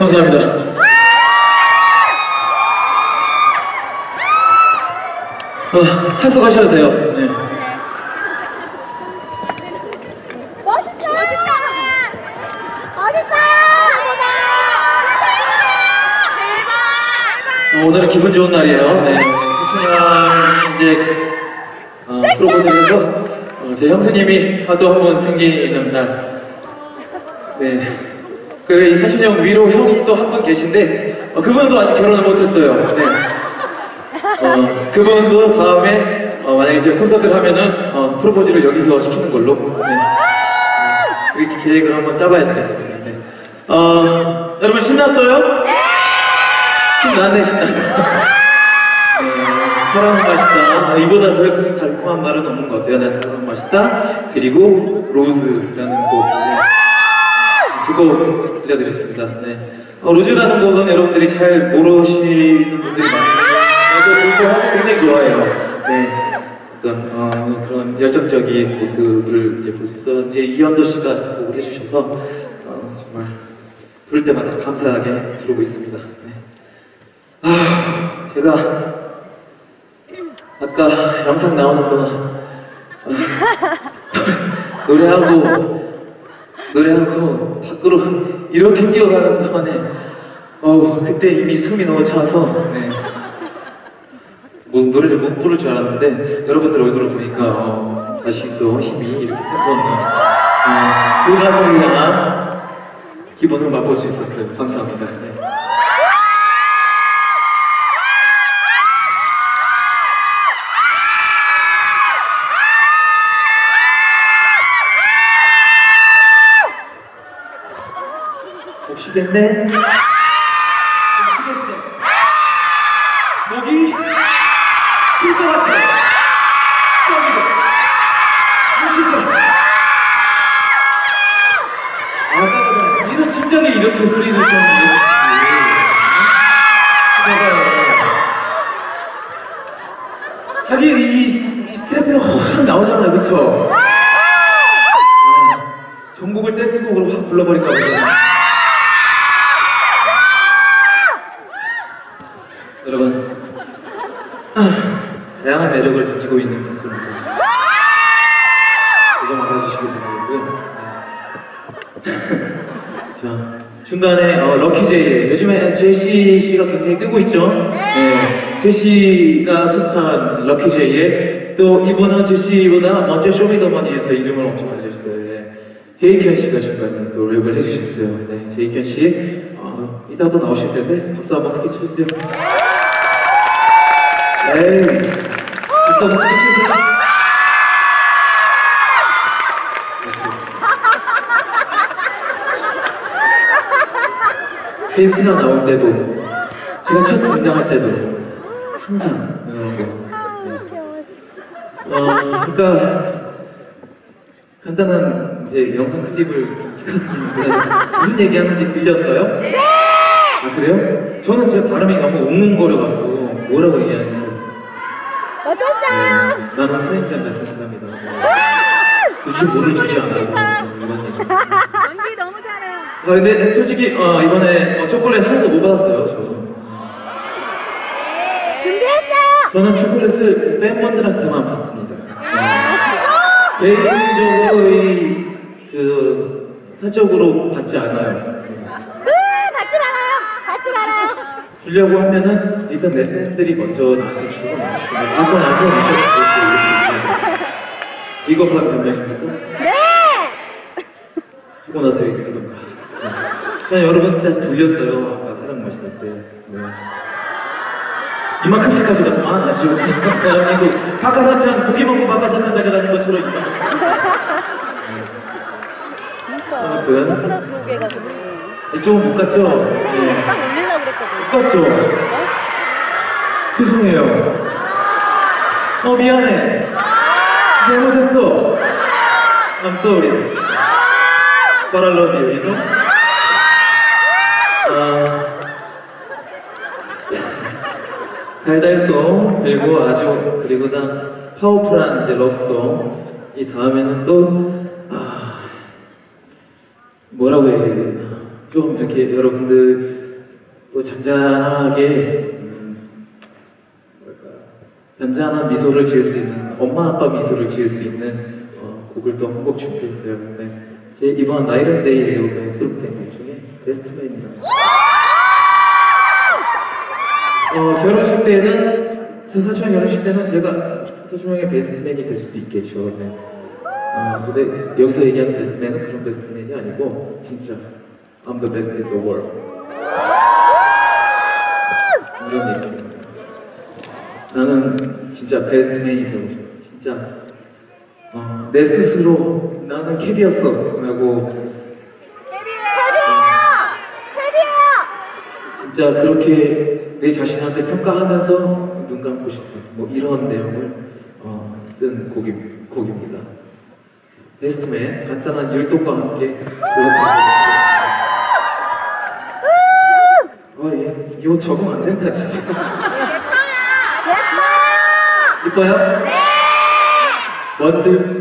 감사합니다. 아, 참석하셔도 돼요. 네. 멋있다! 대박! 어, 오늘은 기분 좋은 날이에요. 네. 세춘이랑 이제 어, 프로포즈에서 어, 제 형수님이 또 한 번 생기는 날. 네. 그이 세춘이 형 위로 형이 또 한 분 계신데 어, 그분도 아직 결혼을 못했어요. 네. 어, 그분도 다음에 어, 만약에 제가 콘서트를 하면은 어, 프로포즈를 여기서 시키는 걸로. 네. 어, 그렇게 계획을 한번 짜봐야 되겠습니다. 네. 어, 여러분 신났어요? 신나네 신났어. 네, 사랑은 맛있다. 아, 이보다 더 달콤한 말은 없는 것 같아요. 내 사랑은 맛있다. 그리고 로즈라는 곡. 네. 두곡 들려드렸습니다. 네. 어, 로즈라는 곡은 여러분들이 잘 모르시는 분들이 많은데 저도 불구하고 굉장히 좋아해요. 네. 어떤 어, 그런 열정적인 모습을 이제 볼 수 있었는데 이현도 씨가 작곡을 해주셔서 어, 정말 부를 때마다 감사하게 부르고 있습니다. 네. 아, 제가 아까 영상 나오는 동안 아, 노래하고 노래하고 밖으로 이렇게 뛰어가는 동안에 어 그때 이미 숨이 너무 차서 네. 뭐 노래를 못 부를 줄 알았는데 여러분들 얼굴을 보니까 어, 다시 또 힘이 이렇게 샘솟는 어, 그 가사를 향한 기분을 맛볼 수 있었어요. 감사합니다. 네. 목 쉬겠어. 목이 쉴것 같아. 이렇게 소리를. 하긴 이, 이 스트레스가 확 나오잖아요, 그쵸? 아, 전곡을 댄스곡으로 확 불러버릴까 보다. 여러분, 아, 매력을 가지고 있는 가수입니다. 고정 받아주시기 바라고요. 네. 자, 중간에 어, 럭키제이 요즘에 제시 씨가 굉장히 뜨고 있죠. 네. 제시가 속한 럭키제이에 또 이분은 제시보다 먼저 쇼미더머니에서 이름을 엄청 알려줬어요. 네. 제이켄 씨가 중간에 또 랩을 해주셨어요. 네, 제이켄 씨 어, 이따 또 나오실 텐데 박수 한번 크게 쳐주세요. 크 게. 게스트가 나올 때도 제가 첫 등장할 때도 항상 이런 거. 어, 그러니까 간단한 이제 영상 클립을 찍었습니다. 무슨 얘기하는지 들렸어요? 네. 아 그래요? 저는 제 발음이 너무 웅웅거려갖고 뭐라고 얘기하는지 잘 어땠어요? 네, 나는 사람이다. 굳이 뭐를 주지 않아요. 이런 얘기. 연기 너무 잘해요. 아, 근데 솔직히 어, 이번에 어, 초콜릿 하나도 못 받았어요. 저도. 준비했어요. 저는 초콜릿을 팬분들한테만 받습니다. 네. 개인적으로 이, 그 사적으로 받지 않아요. 으, 받지 말아요. 받지 말아요. 주려고 하면은 일단 내 팬들이 먼저 나한테 주고 나서 그러고 나서 내가 그렇게 이것만 변명입니까? 네. 주고 나서 얘기하던가. 네. 그냥 여러분한테 돌렸어요. 아까 사랑 마시던 때. 네. 이만큼씩. 아, 나 지금 아니고 박하사탕 고기 먹고 박하사탕 가져가는 것처럼 이만큼. 아무튼. 이쪽은 못 갔죠? 네. 갔죠? 죄송해요. 어 미안해. 잘못했어. I'm sorry. But I love you, you know? 아, 달달송 그리고 아주 그리고 나 파워풀한 이제 러브송 이 다음에는 또 아, 뭐라고 얘기해야 되나 좀 이렇게 여러분들 또 잔잔하게 음, 잔잔한 미소를 지을 수 있는 엄마 아빠 미소를 지을 수 있는 어, 곡을 또 한 곡 준비했어요. 네. 제 이번 나이런데이 앨범에 수록된 곡 중에 베스트맨이라는 어, 결혼식 때는 제 사촌 결혼식 때는 제가 사촌 형의 베스트맨이 될 수도 있겠죠. 네. 아, 근데 여기서 얘기하는 베스트맨은 그런 베스트맨이 아니고 진짜 I'm the best in the world 이런 얘기입니다. 나는 진짜 베스트맨이 되고 싶어. 진짜 어, 내 스스로 나는 캐비였어 라고! 진짜 그렇게 내 자신한테 평가하면서 눈 감고 싶은 뭐 이런 내용을 어, 쓴 곡이, 곡입니다. 베스트맨 간단한 율동과 함께 불러드리겠습니다. 아, 얘, 이거 적응 안 된다 진짜. 예뻐요! 이뻐요? 네. 원들